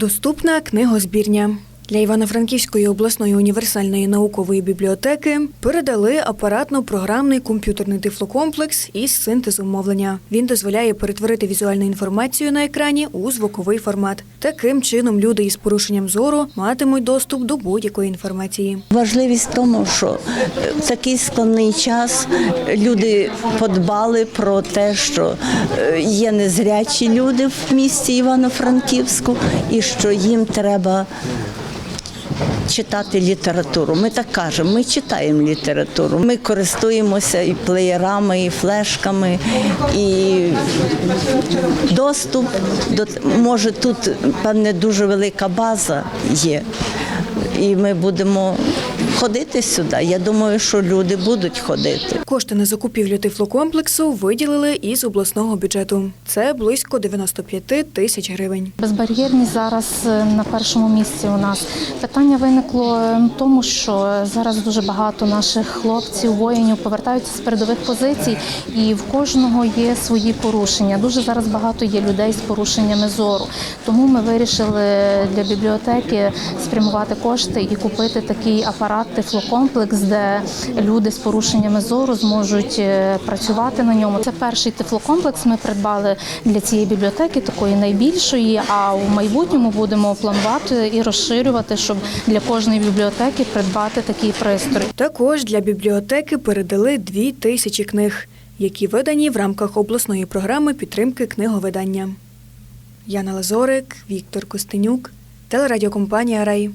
Доступна книгозбірня. Для Івано-Франківської обласної універсальної наукової бібліотеки передали апаратно-програмний комп'ютерний тифлокомплекс із синтезом мовлення. Він дозволяє перетворити візуальну інформацію на екрані у звуковий формат. Таким чином люди із порушенням зору матимуть доступ до будь-якої інформації. Важливість в тому, що е, в такий складний час люди подбали про те, що е, є незрячі люди в місті Івано-Франківську, і що їм треба читати літературу. Ми так кажемо, ми читаємо літературу. Ми користуємося і плеєрами, і флешками, і доступ до може тут певне дуже велика база є. І ми будемо ходити сюди. Я думаю, що люди будуть ходити. Кошти на закупівлю тифлокомплексу виділили із обласного бюджету. Це близько 95 тисяч гривень. Безбар'єрність зараз е, на першому місці у нас. Питання виникло е, в тому, що зараз дуже багато наших хлопців, воїнів повертаються з передових позицій, і в кожного є свої порушення. Дуже зараз багато є людей з порушеннями зору. Тому ми вирішили для бібліотеки спрямувати кошти і купити такий апарат тифлокомплекс, де люди з порушеннями зору зможуть е, працювати на ньому. Це перший тифлокомплекс. Ми придбали для цієї бібліотеки, такої найбільшої. А у майбутньому будемо планувати і розширювати, щоб для кожної бібліотеки придбати такий пристрій. Також для бібліотеки передали дві тисячі книг, які видані в рамках обласної програми підтримки книговидання. Яна Лазорик, Віктор Костенюк, телерадіокомпанія Рай.